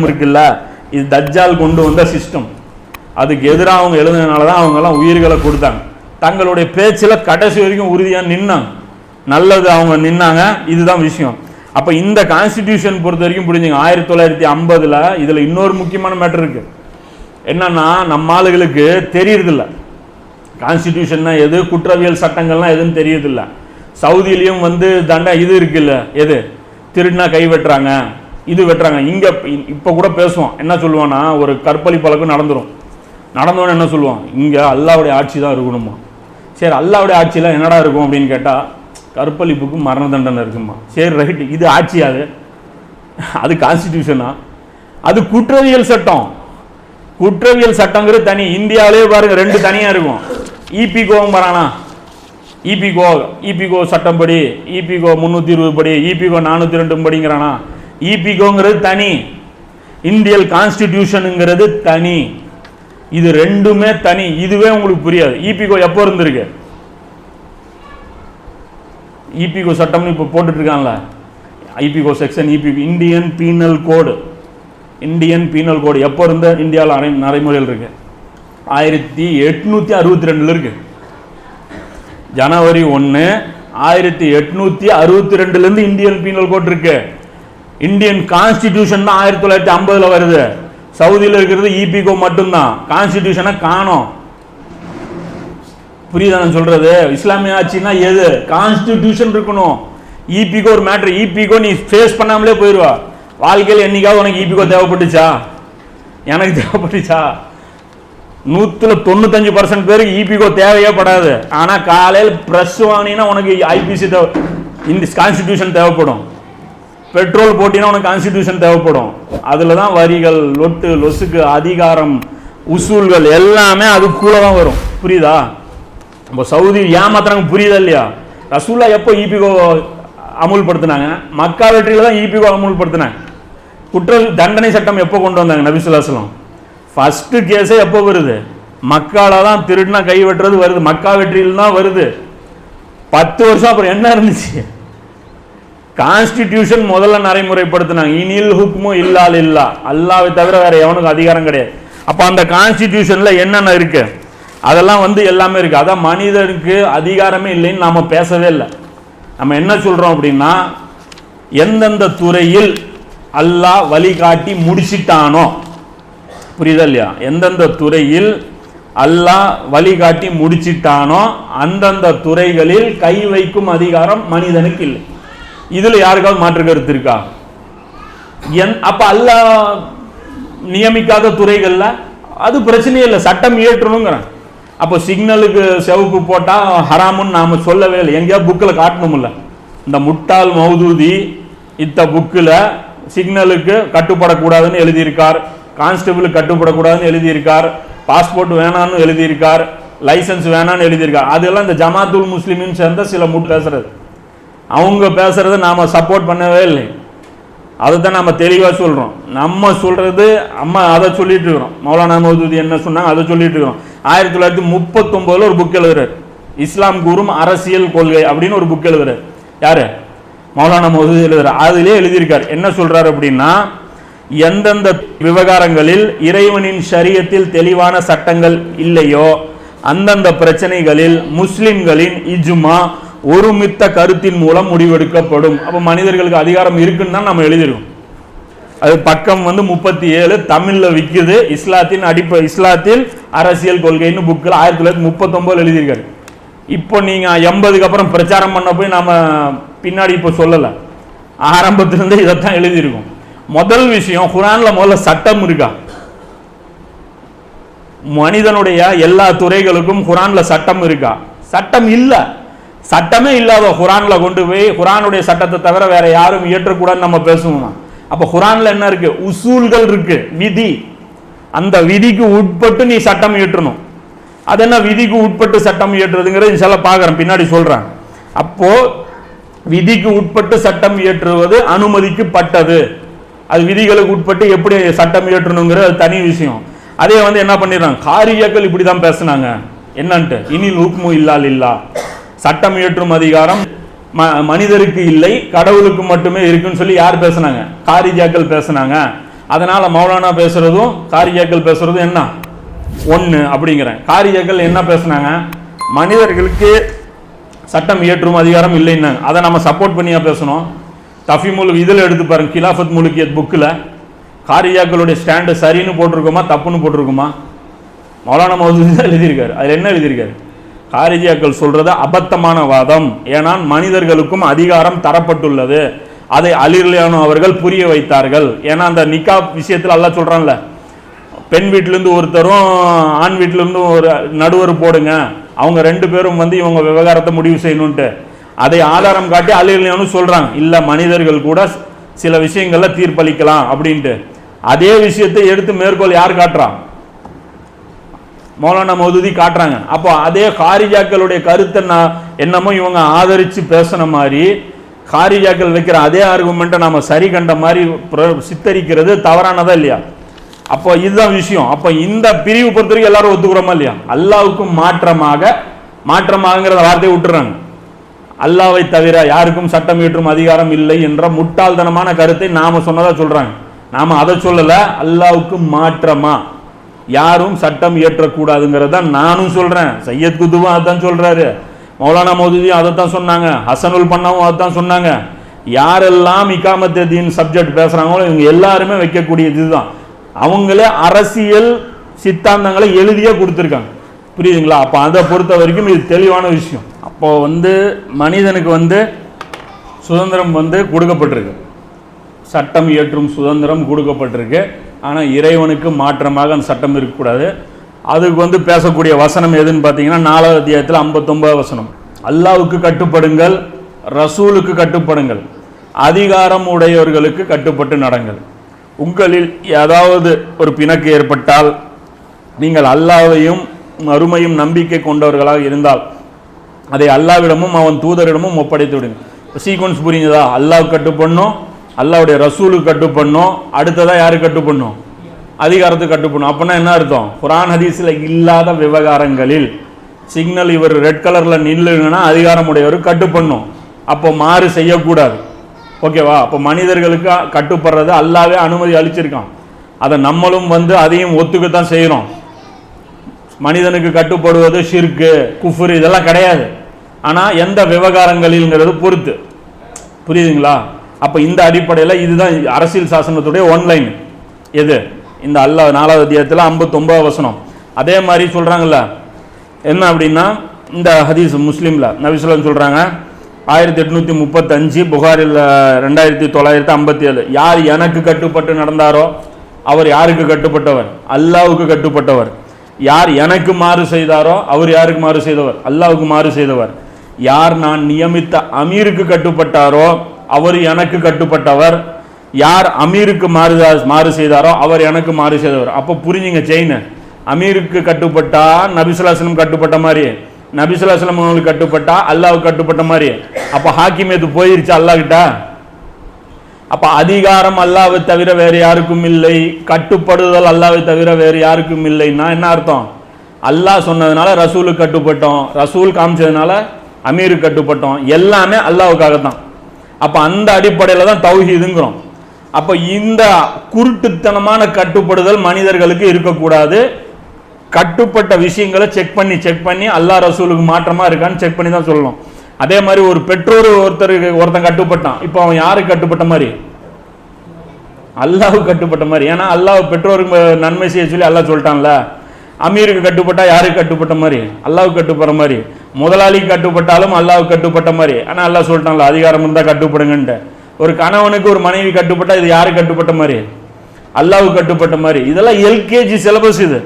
இருக்குல்ல? இது தஜ்ஜால் கொண்டு வந்த சிஸ்டம் அதுக்கு எதிராக அவங்க எழுதுனால தான் அவங்கெல்லாம் உயிர்களை கொடுத்தாங்க. தங்களுடைய பேச்சில் கடைசி வரைக்கும் உறுதியாக நின்னாங்க. நல்லது அவங்க நின்னாங்க. இதுதான் விஷயம். அப்போ இந்த கான்ஸ்டிடியூஷன் பொறுத்த வரைக்கும் புரிஞ்சுங்க. ஆயிரத்தி தொள்ளாயிரத்தி ஐம்பதில் இதில் இன்னொரு முக்கியமான மேட்டர் இருக்குது என்னன்னா நம்ம ஆளுகளுக்கு தெரியறதில்ல. கான்ஸ்டிடியூஷன்னா எது குற்றவியல் சட்டங்கள்லாம் எதுன்னு தெரியறதில்ல. சவுதியிலையும் வந்து தண்டை இது இருக்குல்ல. எது? திருடினா கை வெட்டுறாங்க. இது வெட்டுறாங்க. இங்கே இப்போ கூட பேசுவோம் என்ன சொல்லுவான்னா ஒரு கற்பழி பழக்கம் நடந்துடும் நடந்தோன்னு என்ன சொல்லுவான்? இங்கே அல்லாவுடைய ஆட்சி தான் இருக்கணுமா சரி அல்லாவுடைய ஆட்சியில் என்னடா இருக்கும் அப்படின்னு கேட்டால் கற்பழிப்புக்கு மரண தண்டனை இருக்குமா சரி ரைட்டு இது ஆட்சி அது. அது கான்ஸ்டிடியூஷனா அது குற்றவியல் சட்டம். குற்றவியல் சட்டங்கிறது தனி. இந்தியாவிலே பாருங்க ரெண்டு தனியாக இருக்கும். இபிகோவும் வரானா? இபிகோ இபிகோ சட்டம்படி இபிகோ முந்நூற்றி இருபது படி இபிகோ நானூற்றி ரெண்டு படிங்கிறானா? இபிகோங்கிறது தனி. இந்தியல் கான்ஸ்டிடியூஷனுங்கிறது தனி. இது ரெண்டுமே தனி. இதுவே உங்களுக்கு புரியாது. இபிகோ எப்போ இருந்திருக்கு? இபிகோ சட்டம்னு இப்போ போட்டுட்டு ஐபிகோ section இபிகோ Indian penal code Indian penal code எப்போ இருந்த? இந்தியாவில் அரை நடைமுறையில் இருக்கு. ஆயிரத்தி எட்நூற்றி அறுபத்தி ரெண்டில் இருக்கு. ஜனவரி ஒன்று ஆயிரத்தி எட்நூற்றி அறுபத்தி ரெண்டுலேருந்து இந்தியன் பீனல் கோட் இருக்கு. இந்தியன் கான்ஸ்டிடியூஷன் தான் ஆயிரத்தி தொள்ளாயிரத்தி ஐம்பதில் வருது. சவுதியில் இருக்கிறது இபிகோ மட்டும்தான். கான்ஸ்டிடியூஷனை காணும். புரியுதானு சொல்கிறது சொல்றது? இஸ்லாமிய ஆட்சினா எது? கான்ஸ்டிடியூஷன் இருக்கணும். இபிகோ ஒரு மேட்ரு இபிகோ நீ ஃபேஸ் பண்ணாமலே போயிடுவா வாழ்க்கையில் என்னைக்காவது உனக்கு இபிகோ தேவைப்பட்டுச்சா? எனக்கு தேவைப்பட்டுச்சா? நூற்றுல தொண்ணூத்தஞ்சு பர்சன்ட் பேருக்கு இபிகோ தேவையே படாது. ஆனால் காலையில் ப்ரெஸ் வாங்கினீங்கன்னா உனக்கு ஐபிசி தேவை இந்த கான்ஸ்டிடியூஷன் தேவைப்படும். பெட்ரோல் போட்டினா உனக்கு கான்ஸ்டிடியூஷன் தேவைப்படும். அதில் தான் வரிகள் லொட்டு லொசுக்கு அதிகாரம் உசூல்கள் எல்லாமே அதுக்குள்ளே தான் வரும். புரியுதா? நம்ம சவுதி ஏமாத்துறாங்க புரியுதா இல்லையா? ரசூலா எப்போ இபிகோ அமுல்படுத்தினாங்க? மக்கா வெற்றியில் தான் இபிகோ அமுல்படுத்தினாங்க. குற்ற தண்டனை சட்டம் எப்போ கொண்டு வந்தாங்க நபிசுல்லாஸ்லாம் ஃபஸ்ட்டு கேஸே எப்போ வருது? மக்கால தான் திருடினா கை வெட்டுறது வருது. மக்கா வெற்றியில் தான் வருது. பத்து வருஷம் அப்புறம் என்ன இருந்துச்சு? கான்ஸ்டிடியூஷன் முதல்ல நடைமுறைப்படுத்தினாங்க. இனில் ஹுக்மும் இல்லால் இல்லா அல்லாவை தவிர வேற எவனுக்கும் அதிகாரம் கிடையாது. அப்போ அந்த கான்ஸ்டிடியூஷனில் என்னென்ன இருக்கு? அதெல்லாம் வந்து எல்லாமே இருக்கு. அதான் மனிதனுக்கு அதிகாரமே இல்லைன்னு நாம் பேசவே இல்லை. நம்ம என்ன சொல்கிறோம் அப்படின்னா எந்தெந்த துறையில் அல்லாஹ் வழிகாட்டி முடிச்சிட்டானோ புரியுதா இல்லையா? எந்தெந்த துறையில் அல்லாஹ் வழிகாட்டி முடிச்சிட்டானோ அந்தந்த துறைகளில் கை வைக்கும் அதிகாரம் மனிதனுக்கு இல்லை. இதுல யாருக்காவது மாற்று கருத்து இருக்கா? என் அப்ப அல்ல நியமிக்காத துறைகள்ல அது பிரச்சனையே இல்லை சட்டம் இயற்றணுங்கிறேன். அப்போ சிக்னலுக்கு செவப்பு போட்டால் ஹராமுன்னு நாம சொல்லவே இல்லை. எங்கேயா புக்கில் காட்டணும்ல. இந்த முட்டாள் மௌதூதி இத்த புக்கில் சிக்னலுக்கு கட்டுப்படக்கூடாதுன்னு எழுதியிருக்கார். கான்ஸ்டபிளுக்கு கட்டுப்படக்கூடாதுன்னு எழுதியிருக்கார். பாஸ்போர்ட் வேணான்னு எழுதியிருக்கார். லைசன்ஸ் வேணான்னு எழுதியிருக்கார். அதெல்லாம் இந்த ஜமாத்துல் முஸ்லீம்னு சேர்ந்த சில முட் பேசுறது. அவங்க பேசுறத நாம சப்போர்ட் பண்ணவே இல்லை. அதை தான் நம்ம தெளிவாக சொல்கிறோம் நம்ம சொல்கிறது அம்மா அதை சொல்லிட்டு இருக்கிறோம். மௌலானா மௌதூதி என்ன சொன்னாங்க? அதை சொல்லிட்டு இருக்கிறோம். ஆயிரத்தி தொள்ளாயிரத்தி முப்பத்தொம்போதில் ஒரு புக் எழுதுறாரு. இஸ்லாம் கூறும் அரசியல் கொள்கை அப்படின்னு ஒரு புக் எழுதுறாரு. யார்? மௌலானா மௌதூதி எழுதுறாரு. அதிலே எழுதியிருக்கார். என்ன சொல்கிறார் அப்படின்னா எந்தெந்த விவகாரங்களில் இறைவனின் சரியத்தில் தெளிவான சட்டங்கள் இல்லையோ அந்தந்த பிரச்சனைகளில் முஸ்லிம்களின் இஜ்மா ஒருமித்த கருத்தின் மூலம் முடிவெடுக்கப்படும். அப்போ மனிதர்களுக்கு அதிகாரம் இருக்குன்னு தான் நம்ம எழுதிருக்கோம். அது பக்கம் வந்து முப்பத்தி ஏழு தமிழ்ல விற்குது இஸ்லாத்தின் அடிப்ப இஸ்லாத்தில் அரசியல் கொள்கைன்னு புக்கில் ஆயிரத்தி தொள்ளாயிரத்தி முப்பத்தொம்போது எழுதியிருக்காரு. இப்போ நீங்கள் எண்பதுக்கு அப்புறம் பிரச்சாரம் பண்ண போய் நாம் பின்னாடி இப்போ சொல்லலை. ஆரம்பத்திலேருந்து இதைத்தான் எழுதியிருக்கோம். முதல் விஷயம் குரான்ல முதல்ல சட்டம் இருக்கா? மனிதனுடைய எல்லா துறைகளுக்கும் குரானில் சட்டம் இருக்கா? சட்டம் இல்லை. சட்டமே இல்லாத குரான்ல கொண்டு போய் குரானுடைய சட்டத்தை தவிர வேற யாரும் இயற்றக்கூடாதுன்னு நம்ம பேசுவோம் அப்ப குரான்ல என்ன இருக்கு? உசூல்கள் இருக்கு. விதி. அந்த விதிக்கு உட்பட்டு நீ சட்டம் இயற்றணும். அது என்ன விதிக்கு உட்பட்டு சட்டம் இயற்றுறதுங்கிறது சில பார்க்குறேன். பின்னாடி சொல்றேன். அப்போ விதிக்கு உட்பட்டு சட்டம் இயற்றுவது அனுமதிக்கப்பட்டது. அது விதிகளுக்கு உட்பட்டு எப்படி சட்டம் இயற்றணுங்கிறது அது தனி விஷயம். அதே வந்து என்ன பண்ணிடுறாங்க? காரியாக்கள் இப்படி தான் பேசுனாங்க. என்னன்ட்டு? இனில் ஹுக்மு இல்லால் இல்லா சட்டம் இயற்றும் அதிகாரம் ம- மனிதருக்கு இல்லை கடவுளுக்கு மட்டுமே இருக்குன்னு சொல்லி யார் பேசுனாங்க? காரிஜாக்கள் பேசுனாங்க. அதனால மௌலானா பேசுறதும் காரிஜாக்கள் பேசுறதும் என்ன? ஒன்று அப்படிங்கிறேன். காரிஜாக்கள் என்ன பேசுனாங்க? மனிதர்களுக்கு சட்டம் இயற்றும் அதிகாரம் இல்லைன்னு அதை நம்ம சப்போர்ட் பண்ணியா பேசணும். தஃபிமுல் இதில் எடுத்து பாருங்க கிலாஃபத் முலுக்கியத் புக்கில். காரியாக்களுடைய ஸ்டாண்டு சரின்னு போட்டிருக்குமா தப்புன்னு போட்டிருக்குமா? மௌலானா மௌதூதி தான் எழுதியிருக்காரு. அதில் என்ன எழுதியிருக்காரு? காரிஜியாக்கள் சொல்றது அபத்தமான வாதம். ஏனால் மனிதர்களுக்கும் அதிகாரம் தரப்பட்டுள்ளது. அதை அலிர்லியானோ அவர்கள் புரிய வைத்தார்கள். ஏன்னா அந்த நிக்கா விஷயத்தில் எல்லாம் சொல்கிறான்ல பெண் வீட்டிலேருந்து ஒருத்தரும் ஆண் வீட்டிலேருந்து ஒரு நடுவர் போடுங்க. அவங்க ரெண்டு பேரும் வந்து இவங்க விவகாரத்தை முடிவு செய்யணுன்ட்டு அதை ஆதாரம் காட்டி அலிர்லியானு சொல்கிறாங்க இல்லை மனிதர்கள் கூட சில விஷயங்களில் தீர்ப்பளிக்கலாம் அப்படின்ட்டு. அதே விஷயத்தை எடுத்து மேற்கோள் யார் காட்டுறான் மௌலானா மௌதுதி காட்டுறாங்க. அப்போ அதே காரிஜாக்களுடைய கருத்தை நான் என்னமோ இவங்க ஆதரித்து பேசின மாதிரி காரிஜாக்கள் வைக்கிற அதே ஆர்குமெண்ட்டை நாம் சரி கண்ட மாதிரி பிர- சித்தரிக்கிறது தவறானதா இல்லையா? அப்போ இதுதான் விஷயம். அப்போ இந்த பிரிவு பொறுத்த வரைக்கும் எல்லாரும் ஒத்துக்கிறோமா இல்லையா? அல்லாவுக்கும் மாற்றமாக மாற்றமாகங்கிற வார்த்தையை விட்டுறாங்க. அல்லாவை தவிர யாருக்கும் சட்டம் இயற்றும் அதிகாரம் இல்லை என்ற முட்டாள்தனமான கருத்தை நாம சொன்னதா சொல்றாங்க. நாம அதை சொல்லலை. அல்லாவுக்கு மாற்றமா? யாரும் சட்டம் இயற்றக்கூடாதுங்கிறத நானும் சொல்கிறேன் சையத் குத்துவும் அதுதான் சொல்கிறாரு மௌலானா மௌதூதியும் அதை தான் சொன்னாங்க. ஹசனுல் பண்ணாவும் தான் சொன்னாங்க. யாரெல்லாம் இக்காமத்தே சப்ஜெக்ட் பேசுறாங்களோ இவங்க எல்லாருமே வைக்கக்கூடிய இதுதான். அவங்களே அரசியல் சித்தாந்தங்களை எழுதியே கொடுத்துருக்காங்க. புரியுதுங்களா? அப்போ அதை பொறுத்த வரைக்கும் இது தெளிவான விஷயம். அப்போ வந்து மனிதனுக்கு வந்து சுதந்திரம் வந்து கொடுக்கப்பட்டிருக்கு. சட்டம் இயற்றும் சுதந்திரம் கொடுக்கப்பட்டிருக்கு. ஆனால் இறைவனுக்கு மாற்றமாக அந்த சட்டம் இருக்கக்கூடாது. அதுக்கு வந்து பேசக்கூடிய வசனம் எதுன்னு பார்த்தீங்கன்னா நாலாவது அத்தியாயத்தில் ஐம்பத்தொம்பது வசனம். அல்லாவுக்கு கட்டுப்படுங்கள் ரசூலுக்கு கட்டுப்படுங்கள் அதிகாரம் உடையவர்களுக்கு கட்டுப்பட்டு நடங்கள். உங்களில் ஏதாவது ஒரு பிணக்கு ஏற்பட்டால் நீங்கள் அல்லாவையும் மறுமையும் நம்பிக்கை கொண்டவர்களாக இருந்தால் அதை அல்லாவிடமும் அவன் தூதரிடமும் ஒப்படைத்து விடுங்க சீக்வன்ஸ் புரிஞ்சதா? அல்லாஹ் கட்டுப்படணும் அல்லாவுடைய ரசூலுக்கு கட்டுப்படணும் அடுத்ததாக யாரு கட்டுப்படணும்? அதிகாரத்துக்கு கட்டுப்படணும். அப்படின்னா என்ன அர்த்தம்? குரான் ஹதீஸில் இல்லாத விவகாரங்களில் சிக்னல் இவர் ரெட் கலரில் நில்லுங்கன்னா அதிகாரம் உடையவர் பண்ணும் அப்போ மாறு செய்யக்கூடாது. ஓகேவா? அப்போ மனிதர்களுக்கு கட்டுப்படுறது அல்லாவே அனுமதி அளிச்சிருக்கான். அதை நம்மளும் வந்து அதையும் ஒத்துக்கத்தான் செய்கிறோம் மனிதனுக்கு கட்டுப்படுவது ஷிர்கு குஃபுர் இதெல்லாம் கிடையாது. ஆனால் எந்த விவகாரங்களில்ங்கிறது பொறுத்து. புரியுதுங்களா? அப்போ இந்த அடிப்படையில் இதுதான் அரசியல் சாசனத்துடைய ஒன்லைன் எது? இந்த அல்லாஹ் நாலாவது அத்தியாயத்தில் ஐம்பத்தொம்பது வசனம். அதே மாதிரி சொல்கிறாங்கல்ல என்ன அப்படின்னா இந்த ஹதீஸ் முஸ்லீமில் நபிசுலம் சொல்கிறாங்க ஆயிரத்தி எட்நூற்றி முப்பத்தஞ்சு புகாரில் ரெண்டாயிரத்தி தொள்ளாயிரத்தி ஐம்பத்தி ஏழு. யார் எனக்கு கட்டுப்பட்டு நடந்தாரோ அவர் யாருக்கு கட்டுப்பட்டவர்? அல்லாவுக்கு கட்டுப்பட்டவர். யார் எனக்கு மாறு செய்தாரோ அவர் யாருக்கு மாறு செய்தவர்? அல்லாவுக்கு மாறு செய்தவர். யார் நான் நியமித்த அமீருக்கு கட்டுப்பட்டாரோ அவர் எனக்கு கட்டுப்பட்டவர். யார் அமீருக்கு மாறு மாறு செய்தாரோ அவர் எனக்கு மாறு செய்தவர். அப்போ புரிஞ்சுங்க செயின் அமீருக்கு கட்டுப்பட்டா நபிசுல்லாசனம் கட்டுப்பட்ட மாதிரி நபிசுல்லாசலம் அவங்களுக்கு கட்டுப்பட்டா அல்லாவுக்கு கட்டுப்பட்ட மாதிரி அப்போ ஹாக்கிமேத்து போயிருச்சு அல்லாஹ் கிட்ட? அப்ப அதிகாரம் அல்லாவை தவிர வேறு யாருக்கும் இல்லை. கட்டுப்படுதல் அல்லாவை தவிர வேறு யாருக்கும் இல்லைன்னா என்ன அர்த்தம்? அல்லாஹ் சொன்னதுனால ரசூலுக்கு கட்டுப்பட்டோம். ரசூல் காமிச்சதுனால அமீருக்கு கட்டுப்பட்டோம். எல்லாமே அல்லாவுக்காக தான் அப்போ அந்த அடிப்படையில் தான் தௌஹீதுங்கிறோம். அப்போ இந்த குருட்டுத்தனமான கட்டுப்படுதல் மனிதர்களுக்கு இருக்கக்கூடாது. கட்டுப்பட்ட விஷயங்களை செக் பண்ணி செக் பண்ணி அல்லாஹ் ரசூலுக்கு மாற்றமாக இருக்கான்னு செக் பண்ணி தான் சொல்லணும். அதே மாதிரி ஒரு பெற்றோர் ஒருத்தருக்கு ஒருத்தன் கட்டுப்பட்டான். இப்போ அவன் யாருக்கு கட்டுப்பட்ட மாதிரி? அல்லாஹ் கட்டுப்பட்ட மாதிரி. ஏன்னா அல்லாஹ் பெற்றோருக்கு நன்மை செய்ய சொல்லி அல்லாஹ் சொல்லிட்டான்ல. அமீருக்கு கட்டுப்பட்டா யாருக்கு கட்டுப்பட்ட மாதிரி? அல்லாஹ் கட்டுப்படுற மாதிரி. முதலாளிக்கு கட்டுப்பட்டாலும் அல்லாவுக்கு கட்டுப்பட்ட மாதிரி. ஆனால் அல்லா சொல்லிட்டாங்களா அதிகாரம் இருந்தால் கட்டுப்படுங்கன்ட்டு. ஒரு கணவனுக்கு ஒரு மனைவி கட்டுப்பட்டால் இது யாருக்கு கட்டுப்பட்ட மாதிரி? அல்லாவுக்கு கட்டுப்பட்ட மாதிரி. இதெல்லாம் எல்கேஜி சிலபஸ் இது.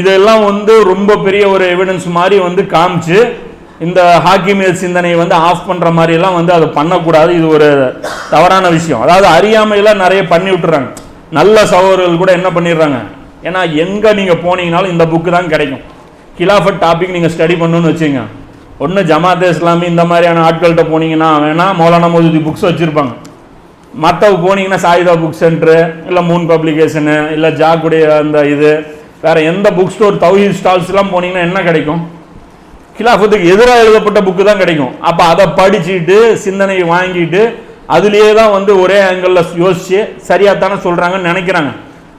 இதெல்லாம் வந்து ரொம்ப பெரிய ஒரு எவிடன்ஸ் மாதிரி வந்து காமிச்சு இந்த ஹாக்கி மேல் சிந்தனையை வந்து ஆஃப் பண்ணுற மாதிரிலாம் வந்து அதை பண்ணக்கூடாது. இது ஒரு தவறான விஷயம். அதாவது அறியாமையெல்லாம் நிறைய பண்ணி விட்டுறாங்க. நல்ல சகோதரர்கள் கூட என்ன பண்ணிடுறாங்க? ஏன்னா எங்கே நீங்கள் போனீங்கனாலும் இந்த புக்கு தான் கிடைக்கும். கிலாஃபட் டாபிக் நீங்கள் ஸ்டடி பண்ணணும்னு வச்சுங்க. ஒன்று ஜமாத் இஸ்லாமி இந்த மாதிரியான ஆட்கள்கிட்ட போனீங்கன்னா வேணா மௌலானா மோதுதி புக்ஸ் வச்சுருப்பாங்க. மற்றவங்க போனீங்கன்னா சாயிதா புக் சென்டரு இல்லை மூன் பப்ளிகேஷனு இல்லை ஜாக்குடைய அந்த இது வேற எந்த புக் ஸ்டோர் தௌஹீத் ஸ்டால்ஸ்லாம் போனீங்கன்னா என்ன கிடைக்கும்? கிலாஃபத்துக்கு எதிராக எழுதப்பட்ட புக்கு தான் கிடைக்கும். அப்போ அதை படிச்சுட்டு சிந்தனையை வாங்கிட்டு அதுலேயே தான் வந்து ஒரே ஆங்கிளில் யோசிச்சு சரியாத்தானே சொல்கிறாங்கன்னு நினைக்கிறாங்க.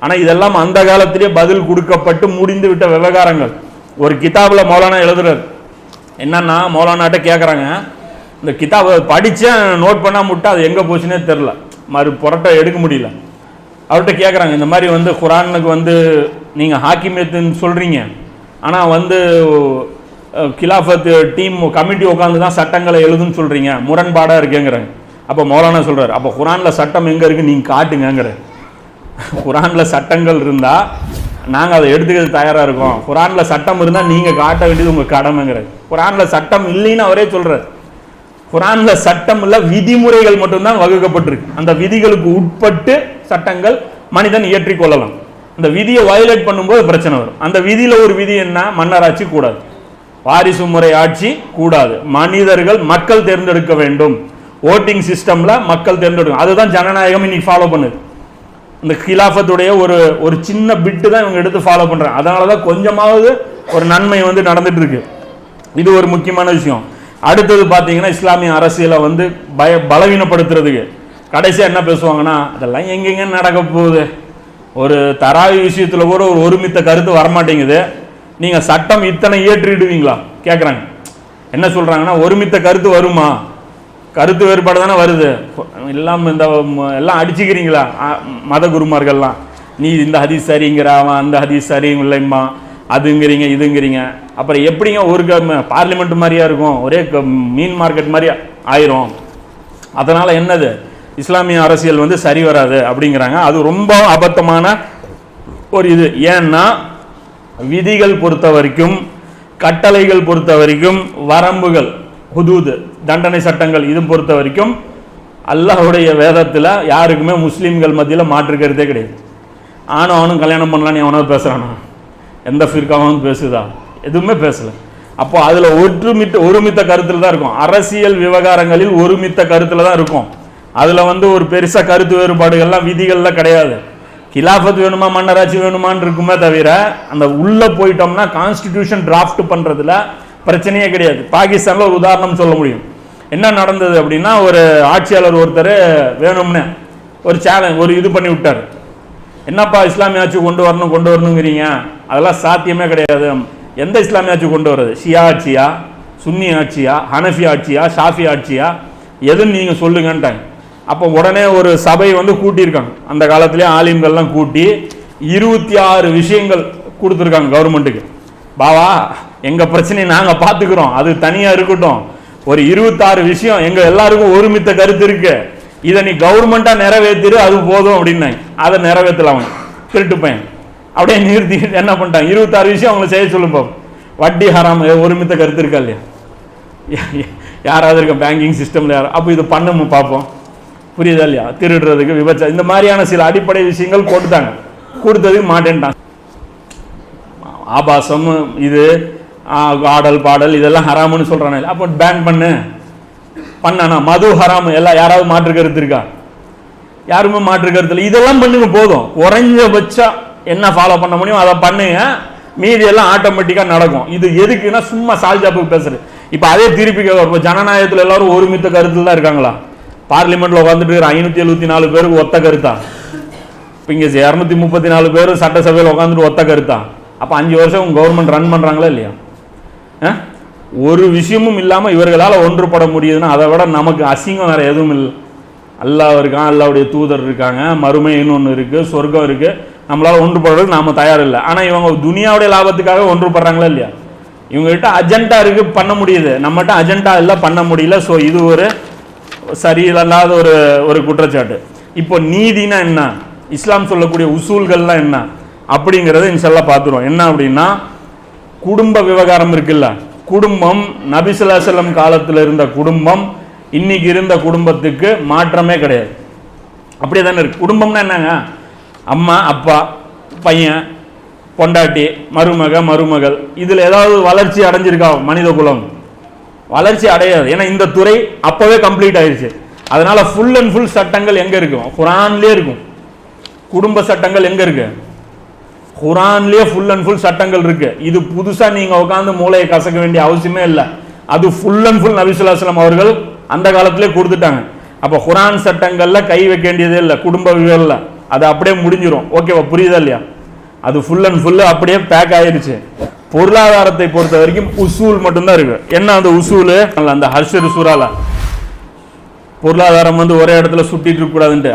ஆனால் இதெல்லாம் அந்த காலத்திலேயே பதில் கொடுக்கப்பட்டு முடிந்து விட்ட விவகாரங்கள். ஒரு கிதாபில் மௌலானா எழுதுறாரு. என்னன்னா மௌலானாட்ட கேட்குறாங்க இந்த கிதாபை படித்தேன் நோட் பண்ணால் முட்டா அது எங்கே போச்சுன்னே தெரில மறு புரட்ட எடுக்க முடியல. அவர்கிட்ட கேட்குறாங்க இந்த மாதிரி வந்து குரானுக்கு வந்து நீங்கள் ஹாக்கிமியத்துன்னு சொல்கிறீங்க ஆனால் வந்து கிலாஃபத்து கிலாஃபத் டீம் கமிட்டி உட்காந்து தான் சட்டங்களை எழுதுன்னு சொல்கிறீங்க முரண்பாடாக இருக்குங்கிறாங்க. அப்போ மௌலானா சொல்கிறார் அப்போ குரானில் சட்டம் எங்கே இருக்குது நீங்கள் காட்டுங்கங்கிற குரானில் சட்டங்கள் இருந்தால் நாங்கள் அதை எடுத்துக்கிறது தயாராக இருக்கோம். குரானில் சட்டம் இருந்தால் நீங்கள் காட்ட வேண்டியது உங்கள் கடமைங்கிறது. குரானில் சட்டம் இல்லைன்னு அவரே சொல்கிறார் குரானில் சட்டம் இல்லை விதிமுறைகள் மட்டும்தான் வகுக்கப்பட்டிருக்கு. அந்த விதிகளுக்கு உட்பட்டு சட்டங்கள் மனிதன் இயற்றிக்கொள்ளலாம் அந்த விதியை வயலேட் பண்ணும்போது பிரச்சனை வரும். அந்த விதியில் ஒரு விதி என்ன? மன்னராட்சி கூடாது. வாரிசு முறை ஆட்சி கூடாது. மனிதர்கள் மக்கள் தேர்ந்தெடுக்க வேண்டும். ஓட்டிங் சிஸ்டமில் மக்கள் தேர்ந்தெடுக்கும் அதுதான் ஜனநாயகம் இன்னைக்கு ஃபாலோ பண்ணுது. இந்த கிலாஃபத்துடைய ஒரு ஒரு சின்ன பிட்டு தான் இவங்க எடுத்து ஃபாலோ பண்ணுறாங்க அதனால தான் கொஞ்சமாவது ஒரு நன்மை வந்து நடந்துட்டு இருக்கு இது ஒரு முக்கியமான விஷயம். அடுத்தது பார்த்தீங்கன்னா இஸ்லாமிய அரசியலை வந்து பய பலவீனப்படுத்துறதுக்கு. கடைசியாக என்ன பேசுவாங்கன்னா அதெல்லாம் எங்கெங்க நடக்க போகுது? ஒரு தராவி விஷயத்தில் கூட ஒரு ஒருமித்த கருத்து வரமாட்டேங்குது. நீங்கள் சட்டம் இத்தனை இயற்றிடுவீங்களா கேட்குறாங்க என்ன சொல்கிறாங்கன்னா ஒருமித்த கருத்து வருமா? கருத்து வேறுபாடு தானே வருது. எல்லாம் இந்த எல்லாம் அடிச்சுக்கிறீங்களா? மத குருமார்கள்லாம். நீ இந்த ஹதீஸ் சரிங்கிற அவன் அந்த ஹதீஸ் சரி இல்லைம்மா. அதுங்கிறீங்க இதுங்கிறீங்க. அப்புறம் எப்படிங்க ஒரு பார்லிமெண்ட் மாதிரியா இருக்கும்? ஒரே க- மீன் மார்க்கெட் மாதிரி ஆயிரும். அதனால் என்னது? இஸ்லாமிய அரசியல் வந்து சரி வராது அப்படிங்கிறாங்க. அது ரொம்ப அபத்தமான ஒரு இது. ஏன்னா விதிகள் பொறுத்த வரைக்கும் கட்டளைகள் பொறுத்த வரைக்கும் வரம்புகள் ஹுதூது தண்டனை சட்டங்கள் இது பொறுத்த வரைக்கும் அல்லாஹுடைய வேதத்தில் யாருக்குமே முஸ்லீம்கள் மத்தியில் மாற்றுக்கிறதே கிடையாது. ஆணும் அவனும் கல்யாணம் பண்ணலான்னு எவனோ பேசுகிறானா எந்த ஃபிர்காவும் பேசுதா? எதுவுமே பேசல. அப்போ அதில் ஒற்றுமித்த ஒருமித்த கருத்தில் தான் இருக்கும். அரசியல் விவகாரங்களில் ஒருமித்த கருத்தில் தான் இருக்கும். அதில் வந்து ஒரு பெருசாக கருத்து வேறுபாடுகள்லாம் விதிகள்லாம் கிடையாது. கிலாஃபத் வேணுமா மன்னராட்சி வேணுமான்னு இருக்குமே தவிர அந்த உள்ளே போயிட்டோம்னா கான்ஸ்டிடியூஷன் டிராஃப்ட் பண்ணுறதுல பிரச்சனையே கிடையாது. பாகிஸ்தானில் ஒரு உதாரணம் சொல்ல முடியும். என்ன நடந்தது அப்படின்னா ஒரு ஆட்சியாளர் ஒருத்தர் வேணும்னு ஒரு சேலஞ்ச் ஒரு இது பண்ணி விட்டார். என்னப்பா இஸ்லாமிய ஆட்சி கொண்டு வரணும் கொண்டு வரணுங்கிறீங்க? அதெல்லாம் சாத்தியமே கிடையாது. எந்த இஸ்லாமிய ஆட்சி கொண்டு வர்றது? ஷியா ஆட்சியா? சுன்னி ஆட்சியா? ஹனஃபி ஆட்சியா? ஷாஃபி ஆட்சியா? எதுன்னு நீங்கள் சொல்லுங்கன்ட்டாங்க. அப்போ உடனே ஒரு சபை வந்து கூட்டியிருக்காங்க. அந்த காலத்திலே ஆலிம்கள்லாம் கூட்டி இருபத்தி ஆறு விஷயங்கள் கொடுத்துருக்காங்க கவர்மெண்ட்டுக்கு பாவா எங்கள் பிரச்சனையை நாங்கள் பார்த்துக்கிறோம். அது தனியாக இருக்கட்டும். ஒரு இருபத்தாறு விஷயம் எங்கள் எல்லாருக்கும் ஒருமித்த கருத்து இருக்கு. இதை நீ கவர்மெண்ட்டாக நிறைவேற்றிரு அது போதும் அப்படின்னாங்க அதை நிறைவேற்றல அவன். திருட்டு பையன் அப்படியே நிறுத்தி என்ன பண்ணிட்டாங்க இருபத்தாறு விஷயம் அவங்களை செய்ய சொல்லுப்பா வட்டி ஹராம் ஒருமித்த கருத்து இருக்கா இல்லையா? யாராவது இருக்க பேங்கிங் சிஸ்டம்ல யாரும் அப்போ இது பண்ணும் பார்ப்போம். புரியுதா இல்லையா? திருடுறதுக்கு விபச்சாரம். இந்த மாதிரியான சில அடிப்படை விஷயங்கள் கொடுத்தாங்க கொடுத்ததுக்கு மாட்டேன்ட்டான். ஆபாசம் இது ஆடல் பாடல் இதெல்லாம் ஹராமுன்னு சொல்கிறானே அப்போ பேன் பண்ணு. பண்ணானா? மது ஹராம் எல்லாம் யாராவது மாற்று கருத்து இருக்கா? யாருமே மாற்று கருத்து இல்லை. இதெல்லாம் பண்ணுங்க போதும். குறைஞ்சபட்சம் என்ன ஃபாலோ பண்ண முடியும் அதை பண்ணுங்க. மீதி எல்லாம் ஆட்டோமேட்டிக்காக நடக்கும். இது எதுக்குன்னா சும்மா சால்ஜாப்புக்கு பேசுறது. இப்போ அதே திருப்பி இப்போ ஜனநாயகத்தில் எல்லாரும் ஒருமித்த கருத்தில் தான் இருக்காங்களா? பார்லிமெண்ட்டில் உட்காந்துட்டு இருக்கிற ஐநூற்றி எழுபத்தி நாலு பேருக்கு ஒத்த கருத்தா? இப்போ இங்கே இரநூத்தி முப்பத்தி நாலு பேர் சட்டசபையில் உட்காந்துட்டு ஒத்த கருத்தா? அப்போ அஞ்சு வருஷம் கவர்மெண்ட் ரன் பண்ணுறாங்களா இல்லையா? ஒரு விஷயமும் இல்லாமல் இவர்களால் ஒன்றுபட முடியுதுன்னா அதை விட நமக்கு அசிங்கம் வேறு எதுவும் இல்லை. அல்லாஹ் இருக்கான் அல்லாவுடைய தூதர் இருக்காங்க மறுமைன்னு ஒன்று இருக்குது சொர்க்கம் இருக்குது நம்மளால் ஒன்றுபடுறதுக்கு நாம தயார் இல்லை. ஆனால் இவங்க துனியாவுடைய லாபத்துக்காக ஒன்றுபடுறாங்களா இல்லையா? இவங்ககிட்ட அஜெண்டா இருக்குது பண்ண முடியுது. நம்மகிட்ட அஜெண்டா இல்லை பண்ண முடியல. ஸோ இது ஒரு சரியில்லாத ஒரு ஒரு குற்றச்சாட்டு. இப்போ நீதினா என்ன? இஸ்லாம் சொல்லக்கூடிய உசூல்கள்லாம் என்ன? அப்படிங்கிறத இன்ஷால்லா பார்த்துருவோம். என்ன அப்படின்னா குடும்ப விவகாரம் இருக்குல்ல? குடும்பம் நபிசுல்லாசலம் காலத்தில் இருந்த குடும்பம் இன்னைக்கு இருந்த குடும்பத்துக்கு மாற்றமே கிடையாது. அப்படியே தானே இருக்கு. குடும்பம்னா என்னங்க? அம்மா அப்பா பையன் பொண்டாட்டி மருமக மருமகள். இதில் ஏதாவது வளர்ச்சி அடைஞ்சிருக்கா மனித குலம்? வளர்ச்சி அடையாது. ஏன்னா இந்த துறை அப்போவே கம்ப்ளீட் ஆயிடுச்சு அதனால் ஃபுல் அண்ட் ஃபுல் சட்டங்கள் எங்கே இருக்கும் குரான்லேயே இருக்கும். குடும்ப சட்டங்கள் எங்கே இருக்குது குரான்லேயே ஃபுல் அண்ட் ஃபுல் சட்டங்கள் இருக்கு. இது புதுசாக நீங்கள் உட்காந்து மூளையை கசக்க வேண்டிய அவசியமே இல்லை. அது ஃபுல் அண்ட் ஃபுல் நபிசுல்லாஸ்லாம் அவர்கள் அந்த காலத்திலே கொடுத்துட்டாங்க. அப்போ குரான் சட்டங்களில் கை வைக்க வேண்டியதே இல்லை குடும்ப விவரில் அது அப்படியே முடிஞ்சிடும் ஓகேவா? புரியுதா இல்லையா? அது ஃபுல் அண்ட் ஃபுல்லு அப்படியே பேக் ஆயிடுச்சு பொருளாதாரத்தை பொறுத்த வரைக்கும் உசூல் மட்டும்தான் இருக்கு. என்ன அந்த உசூலு? அந்த ஹர்ஷர் சூறால. பொருளாதாரம் வந்து ஒரே இடத்துல சுட்டிட்டு இருக்க கூடாதுன்ட்டு.